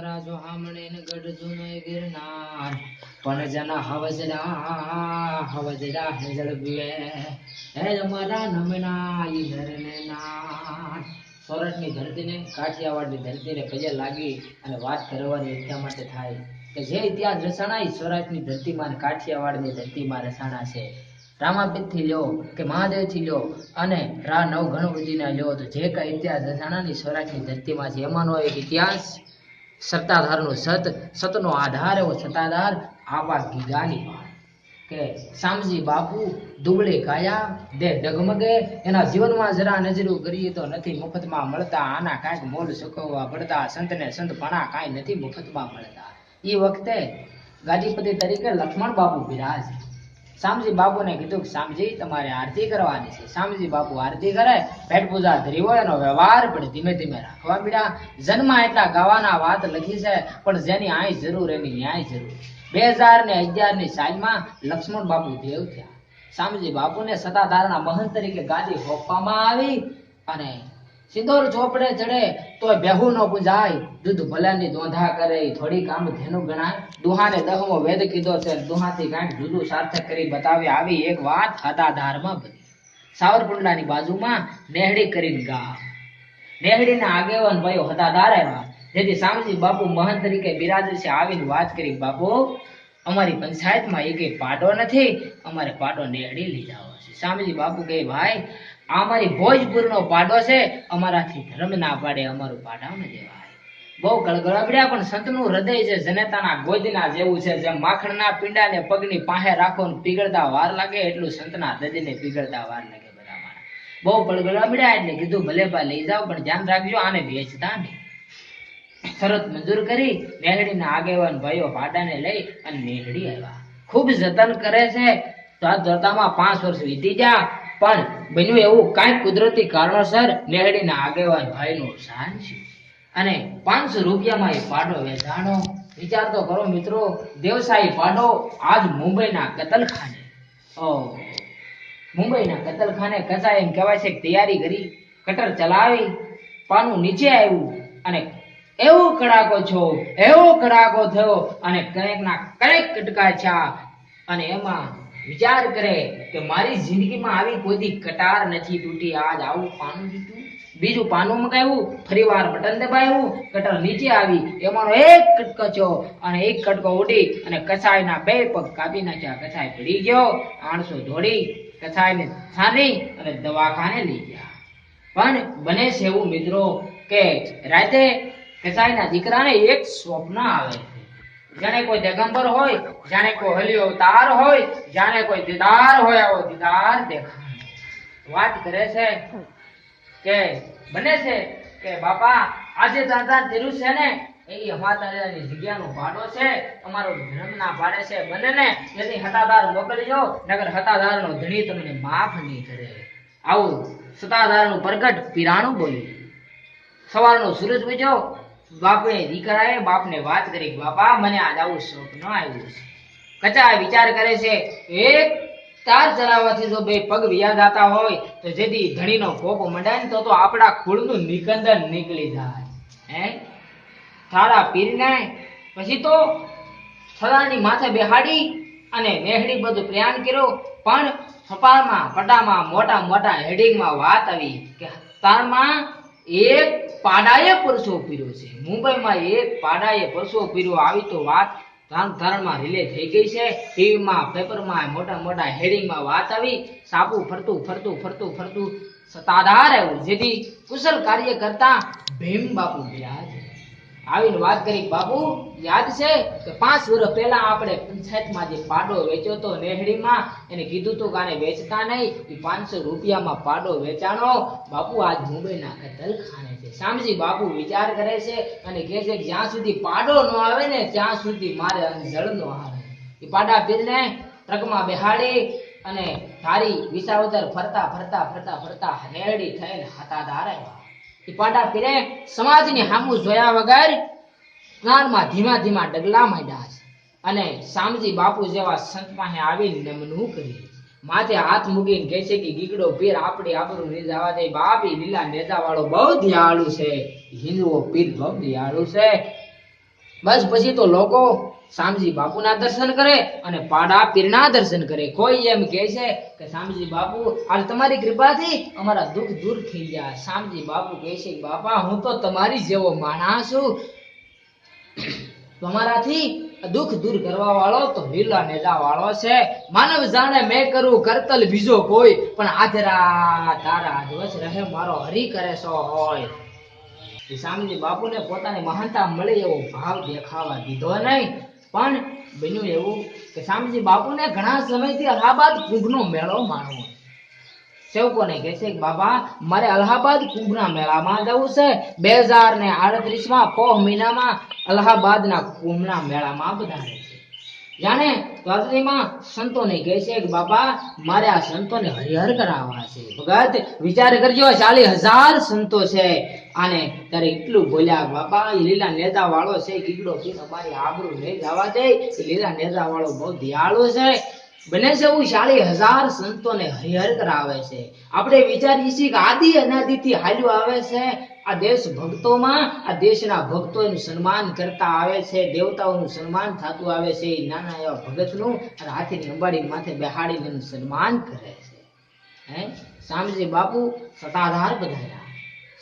તારા જો હામણે ને ગઢ ગિરનાર. પણ જના હવજરા હવજરા હેજળ બીએ હે અમારા નમના ઈ ધરને નાર. સોરઠની ધરતીને, કાઠિયાવાડની ધરતીને પજે લાગી અને વાત કરવાની એટલા માટે થાય કે જે ઇતિહાસ એ સૌરાષ્ટ્રની ધરતીમાં અને કાઠિયાવાડની ધરતીમાં રસાણા છે. રામાપીઠથી લ્યો કે મહાદેવથી લ્યો અને રા નવ ગણપતિના લ્યો તો જે કાંઈ ઇતિહાસ રસાણાની સૌરાષ્ટ્રની ધરતીમાં છે, એમાંનો એક ઇતિહાસ સત્તાધારનો સત, સતનો આધાર એવો સત્તાધાર આવા ગીગાની કે શામજી બાપુ દુબળે કાયા, દે ડગમગે, એના જીવનમાં જરા નજરું કરીએ તો નથી મફતમાં મળતા, આના કાંઈક મોલ સુકવવા પડતા, સંતને સંત પણા કાંઈ નથી મફતમાં મળતા. એ વખતે ગાદીપતિ તરીકે લક્ષ્મણ બાપુ બિરાજ. શામજી બાપુને કીધું કે શામજી તમારે આરતી કરવાની છે. શામજી બાપુ આરતી કરે પેટ પૂજા ધરી હોય, એનો વ્યવહાર પણ ધીમે ધીમે રાખવા મળ્યા જન્મા એટલા ગાવાના વાત લખી છે, પણ જેની આય જરૂર, એની ન્યાય જરૂર બે હજાર ને અગિયારની સાલમાં લક્ષ્મણ બાપુ દેવ થયા. શામજી બાપુને સત્તાધારના મહંત તરીકે ગાદી હોપવામાં આવી અને સિંદોર ચોપડે ચડે તો બેહુ નો પૂજાય. દૂધ ભલાની દોંધા કરે થોડી કામ ધેનું ગણાય. દુહાને દહમો વેદ કીધો છે દુહાથી કાંઈક જુદું સાર્થક કરી બતાવી આવી એક વાત હતાધારમાં બની. સાવરકુંડલાની બાજુમાં નેહડી કરીને ગામ નેહડીના આગેવાન ભાઈઓ હતાધાર આવ્યા. જેથી સામજી બાપુ મહંત તરીકે બિરાજે છે આવીને વાત કરી, બાપુ, અમારી પંચાયતમાં એક પાડો નથી, અમારે પાડો નેહડી લીધા છે. શામજી બાપુ કહે, ભાઈ આ અમારી ભોજપુરનો પાડો છે, અમારાથી ધર્મ ના પાડે, અમારું પાડાવને દેવાય બહુ ગળગળાબડ્યા, પણ સંતનું હૃદય છે, જનેતાના ગોદના જેવું છે, જેમ માખણના પીંડાને પગની પાસે રાખો પીગળતા વાર લાગે, એટલું સંતના હૃદયને પીગળતા વાર લાગે બધા બહુ ગળગળાબડ્યા એટલે કીધું, ભલે બા લઈ જાઓ, પણ ધ્યાન રાખજો, આને વેચતા નહીં. શરત મંજૂર કરી, નેહડીના આગેવાન ભાઈઓ ભાડાને લઈ અને નેહડી આવ્યા. ખૂબ જતન કરે છે, તો આ જોતામાં પાંચ વર્ષ વીતી ગયા. પણ બન્યું એવું કાંઈક કુદરતી કારણોસર લેહડીના આગેવાન ભાઈનું અવસાન છે. અને પાંચસો રૂપિયામાં એ પાડો વેચાણો. વિચાર તો કરો મિત્રો, દેવસાઈ પાડો, આજ મુંબઈના કતલખાને. મુંબઈના કતલખાને કસાઈ એમ કહેવાય છે તૈયારી કરી, કટર ચલાવી, પાનું નીચે આવ્યું અને એવો કડાકો છો, એવો કડાકો થયો અને કંઈક ના કંઈક કટકા છે. અને એમાં વિચાર કરે કે મારી જિંદગીમાં આવી કોઈ કટાર નથી તૂટી. આજ આવું પાનું તૂટ્યું બીજું પાનું મગાવ્યું. ફરી વાર બટન દબાવ્યું. કટર નીચે આવી. એમાંનો એક કટકો અને એક કટકો ઉડી અને કસાઈના બે પગ કાપી નાખ્યા. કસાઈ પડી ગયો. આણસો દોડી. કસાઈને છાની અને દવાખાને લઈ ગયા. પણ બને છે એવું મિત્રો કે રાતે કસાઈના દીકરાને એક સ્વપ્ન આવે છે. જાણે કોઈ દિગંબર હોય, જાણે કોઈ હલી અવતાર હોય, જાણે કોઈ દીદાર હોય, આવો દીદાર દેખાય. વાત કરે છે કે, બને છે કે બાપા, આજે દાદા તેરું છે ને? એ અમાતાની જગ્યાનો ભાડો છે, અમારો ધર્મ ના ભાડે છે, બને ને? તેથી હતાદાર મોકલજો નગર હતાદારનો ધણી તમને માફ નહીં કરે. આવું સતાદારનું પ્રગટ પીરાણું બોલ્યું સવારનો સૂરજ ઉગ્યો બાપે દીકરાએ બાપને વાત કરી, બાપા, મને આજ આવું સ્વપ્ન આવ્યું છે. કચા વિચાર કરે છે, એક તાર ચલાવવાથી જો બે પગ વ્યા જાતા હોય, તો જેથી ધણીનો કોપ મંડાય ને તો તો આપણા કુળનું નિકંદન નીકળી જાય. હે? થાળા પીરને પછી તો થરાની માથે બેહાડી અને નેહડી બધું પ્રયાણ કર્યો, પણ સપારમાં પટામાં મોટા મોટા હેડિંગમાં વાત આવી કે, તારમાં એક પાડાએ પરસો પીર્યો છે. મુંબઈમાં એક પાડાએ પરસો પીર્યો આવી તો વાત ધાન ધારણમાં રિલે થઈ ગઈ છે. ટીવીમાં પેપરમાં મોટા મોટા હેડિંગમાં વાત આવી. સાપુ ફરતું ફરતું ફરતું ફરતું સત્તાધાર આવ્યું. જેથી કુશલ કાર્ય કરતા ભીમ બાપુ ગયા છે. આવીને વાત કરી, બાપુ, યાદ છે કે પાંચ વર્ષ પહેલા આપણે પંચાયતમાં જે પાડો વેચ્યો તો નેહડીમાં, એને કીધું તું કાને વેચતા નહીં પાંચસો રૂપિયામાં પાડો વેચાણો. બાપુ, આજ મુંબઈના કતલખાને છે. સામજી બાપુ વિચાર કરે છે અને કહે છે જ્યાં સુધી પાડો ન આવે ને, ત્યાં સુધી મારે જળનો આવે. એ પાડા પીરને, ટ્રકમાં બેહાડી અને થારી વિસાવદર ફરતા ફરતા ફરતા ફરતા નેહડી થઈને હતાદાર આવ્યા. પાડા પીરે સમાજની હામું જોયા વગર જ્ઞાનમાં ધીમા ધીમા ડગલા માંડ્યા છે. અને શામજી બાપુ જેવા સંત પાસે આવીને નમનું કરી માથે હાથ મૂકીને કહે છે કે, ગીગડો પીર આપણી નહીં જવા દે. બાપ લીલા નેજા વાળો બહુ દયાળુ છે. હિન્દુઓ પીર બહુ દયાળુ છે. બસ પછી તો લોકો શામજી બાપુના દર્શન કરે અને પાડા પીરના દર્શન કરે. કોઈ એમ કહે છે કે શામજી બાપુ, આજ તમારી કૃપાથી અમારા દુઃખ દૂર થઈ ગયા. શામજી બાપુ કહે છે, બાપા, હું તો તમારી જેવો માણસ છું. તમારાથી દુઃખ દૂર કરવા વાળો તો લીલા નેજા વાળો છે. માનવ જાણે મેં કરું, કરતલ બીજો કોઈ, પણ આધરા તારા દિવસ રહે, મારો હરી કરે સો હોય. શામજી બાપુને પોતાની મહાનતા મળે એવો ભાવ દેખાવા દીધો નહીં. પણ બન્યું એવું કે શામજી બાપુને ઘણા સમયથી અલ્હાબાદ કુંભનો મેળો માણવો સેવકોને કહે છે બાબા, મારે અલ્હાબાદ કુંભના મેળામાં જવું છે. બે હજાર ને આડત્રીસમાં પોહ મહિનામાં અલ્હાબાદના કુંભના મેળામાં બધા રહે છે. જાણે દ્વારકામાં સંતોને કહે છે કે, બાબા, મારે આ સંતોને હરિહર કરાવવા છે. ભગત, વિચાર કરજો, ચાલીસ હજાર સંતો છે. આને ત્યારે એટલું બોલ્યા, બાપા લીલા નેતા વાળો છે કીકડો પીન મારી આબરૂ નહીં જવા દે. લીલા નેતા વાળો બહુ દયાળુ છે. બને છે એવું ચાલી હજાર સંતોને હરિહર કરાવે છે. આપણે વિચારીએ છીએ કે આદિ અનાદિથી હાલ્યું આવે છે. આ દેશ ભક્તોમાં, આ દેશના ભક્તો એનું સન્માન કરતા આવે છે, દેવતાઓનું સન્માન થતું આવે છે નાના એવા ભગતનું અને હાથીની અંબાડી માથે બેહાડીને સન્માન કરે છે. હે? સ્વામીજી બાપુ સતાધાર બધાયા.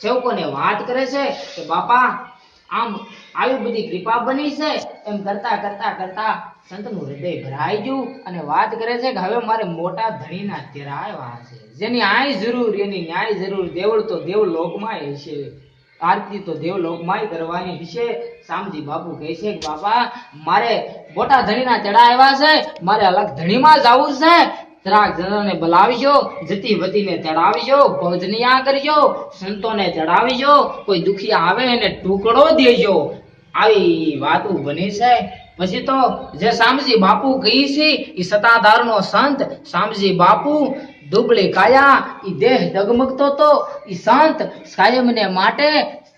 સેવકોને વાત કરે છે કે બાપા, આમ આવી બધી કૃપા બની છે. એમ કરતા કરતા કરતા સંતનું હૃદય ભરાઈ ગયું અને વાત કરે છે કે હવે મારે મોટા ધણીના તેરા આવ્યા છે. જેની આય જરૂર, એની ન્યાય જરૂર, દેવળ તો દેવ લોકમાં હશે. આરતી તો દેવ લોકમાં કરવાની હશે. શામજી બાપુ કહે છે કે બાપા, મારે મોટા ધણીના ચડા આવ્યા છે, મારે અલગ ધણીમાં જવું છે. જરાક જણાને બોલાવીજો, જતી વતીને ચડાવીજો, ભોજનિયા કરજો, સંતોને ચડાવીજો, કોઈ દુખી આવે એને ટુકડો દેજો. આવી વાતો બની છે. પછી તો જે શામજી બાપુ કહી છે એ સતાધારનો સંત શામજી બાપુ દુબળી કાયા એ દેહ ડગમગતો તો, ઈ સંત કાયમને માટે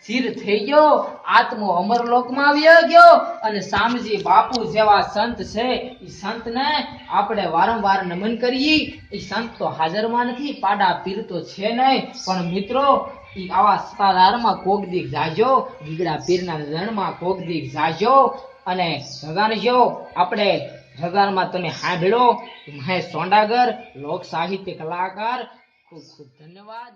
સ્થિર થઈ ગયો, આત્મો અમરલોકમાં આવ્યો ગયો અને સામજી બાપુ જેવા સંત છે એ સંતને આપણે વારંવાર નમન કરીએ. એ સંત તો હાજરમાં નથી, પાડા પીર તો છે નહીં. પણ મિત્રો એ આવા સતાધારમાં કોક દીક જાજો, ગીગડા પીરના રણમાં કોક દીક જાજો અને ભગવાનજો આપણે ભગવાનમાં તમે સાંભળો મહેશ સોંડાગર, લોક સાહિત્ય કલાકાર, ખૂબ ખૂબ ધન્યવાદ.